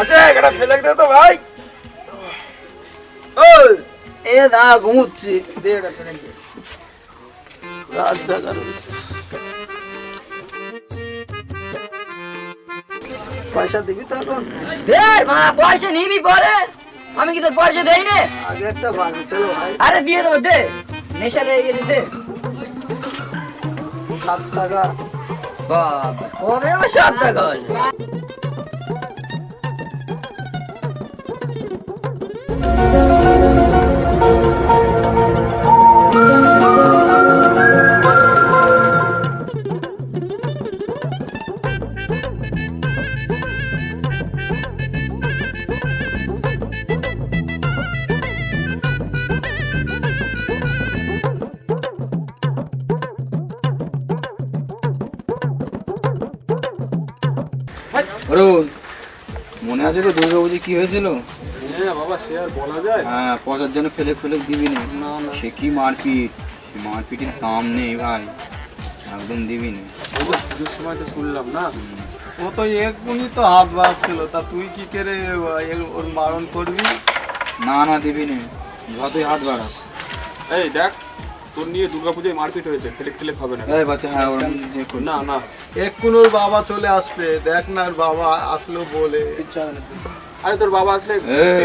আসে এটা ফেলে দে তো ভাই। জাগা রয়েছে। পয়সা দিবি তো দে মা পয়সা নিবি পরে আমি কি তোর পয়সা দেই নে আগে একটা বাড়ি চলো ভাই আরে দিয়ে দেবো দে নেশা লেগে গেছে দে সাত টাকা কবে আবার সাত টাকা অরুণ মনে আছে তো দুর্গা পুজো কি হয়েছিল? হ্যাঁ বাবা সে আর বলা যায়। হ্যাঁ পয়সার জন্য ফেলে ফেলে দিবি না। সে কি মারপিট? মারপিটের দাম নেই ভাই। একদম দিবি না। পুজোর সময় তো শুনলাম না। ও তো এক্ষুনি তো হাত বাড়ছিল তা তুই কি করে ওর মারণ করবি? না না দিবি না। যতই হাত বাড়া এই দেখ তোর নিয়ে দুর্গাপূজায় মারপিট হয়েছে ফেলে ফেলে হবে না। এই বাচ্চা হ্যাঁ ইয়ে না না। এক্ষুনি ওর বাবা চলে আসবে দেখ না ওর বাবা আসলো বলে। আরে তোর বাবা আসলে।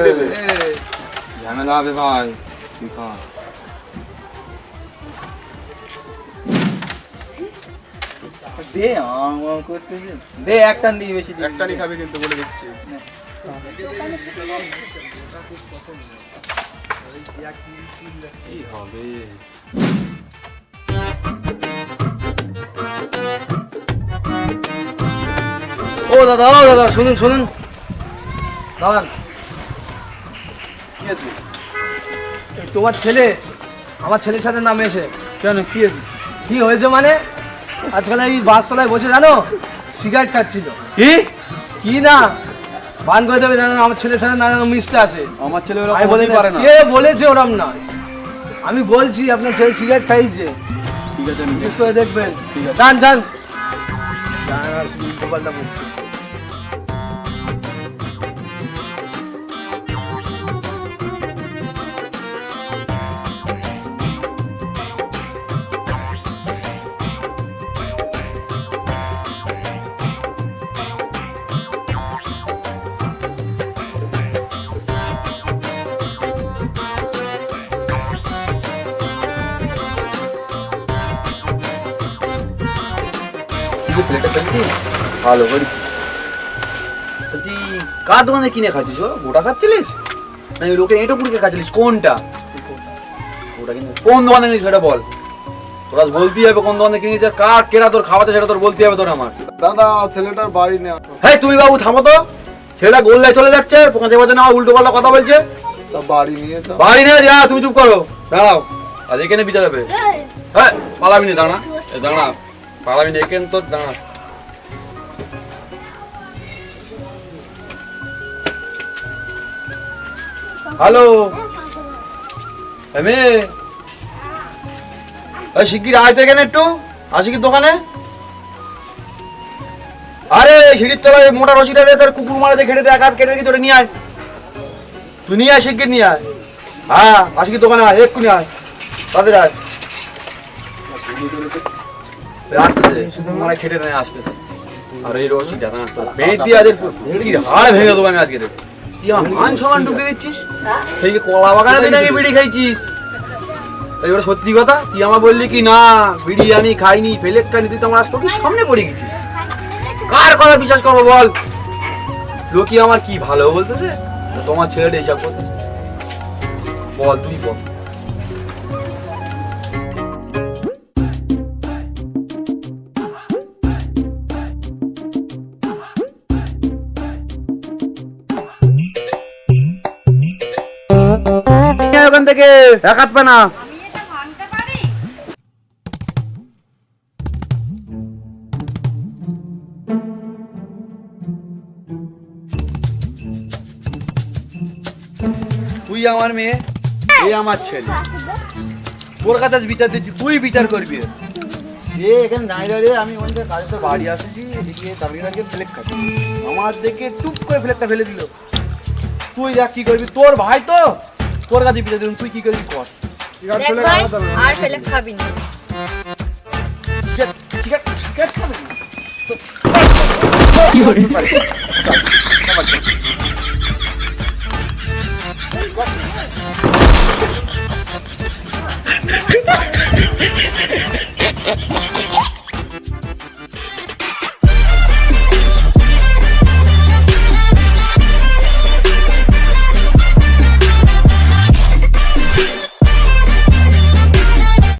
দেবে। ঝামেলা হবে ভাই তুই খা দে আমার করতে দে। একটা বেশি দিবি। না। খাবে কিন্তু বলে দিচ্ছি। কি হবে ও দাদা ও দাদা শুনুন শুনুন। দাঁড়ান। তোমার ছেলে আমার ছেলের সাথে নামে এসে। কেন কি আছে? কি হয়েছে মানে? আজকাল এই বাসতলায় বসে জানো সিগারেট খাচ্ছিল। কি? কি না? বান করে দেবে না আমার ছেলের সাথে নানা মিশতে আসে। আমার ছেলে ওরা ওরকম বলে পারে না। কে বলেছে ওরম না আমি বলছি আপনার ছেলে সিগারেট খাইছে। ঠিক আছে আমি জিজ্ঞেস করে দেখবেন। ডান ডান। ডান আর ভালো করেছি বলছি কার দোকানে কিনে খাচ্ছিস ও গোটা খাচ্ছিলিস না লোকের এঁটো কুড়িকে খাচ্ছিলিস কোনটা ওটা কিনে কোন দোকানে কিনেছিস সেটা বল তোরা বলতেই হবে কোন দোকানে কিনেছিস কার কেনা তোর খাওয়াতে সেটা তোর বলতে হবে তোর আমার দাদা ছেলেটার বাড়ি নেই হ্যাঁ তুমি বাবু থামো তো ছেলেটা গোল্লায় চলে যাচ্ছে পৌঁছে বাজে না উল্টো পাল্টা কথা বলছে বাড়ি নিয়ে বাড়ি নিয়ে যা তুমি চুপ করো দাঁড়াও আজ এখানে বিচার হবে হ্যাঁ পালাবি না দাঁড়া দাঁড়া পালাবি না এখানে তো দাঁড়া। হ্যালো? এমে? শিগগির আয় তো এখানে একটু। আসি কি দোকানে? আরে, সিঁড়ির তলায় মোটা রসিটা রে তার কুকুর মারাতে ঘেটে এক হাত কেটে রেখে তোরে নিয়ে আয়। তুই নিয়ে আয়, শিগগির নিয়ে আয়। হ্যাঁ আসি দোকানে আয়, এক্ষুনি আয়। তাদের আয়। মানে খেটে নেয় আসতেছে। আর এই দিয়ে ভেঙে দেবো আমি আজকে মান দিচ্ছিস? সেই কলা বাগানে বিড়ি খাইছিস? সত্যি কথা? তুই আমার বললি কি না, বিড়ি আমি খাইনি ফেলে খাইনি, তুই তো আমার চোখের সামনে পড়ে গেছিস। কার কথা বিশ্বাস করব বল? লোকি আমার কি ভালো বলতেছে? তোমার ছেলেটা এইসব করতেছে। বল, তুই বল। এখান থেকে এক হাত না। তুই আমার মেয়ে এই আমার ছেলে। তোর কাছে বিচার দিচ্ছি তুই বিচার করবি। এ এখানে দাঁড়িয়ে দাঁড়িয়ে আমি ওখান থেকে কাজে তো বাড়ি আসেছি এদিকে তামিলনাড়ুকে ফ্লেক খাচ্ছি আমার দেখে টুপ করে ফ্লেকটা ফেলে দিল। তুই দেখ কি করবি তোর ভাই তো তোর কাছে বিচার দিলাম তুই কি করবি কর দেখ ভাই আর ফেলে খাবি না ঠিক আছে ঠিক আছে ঠিক আছে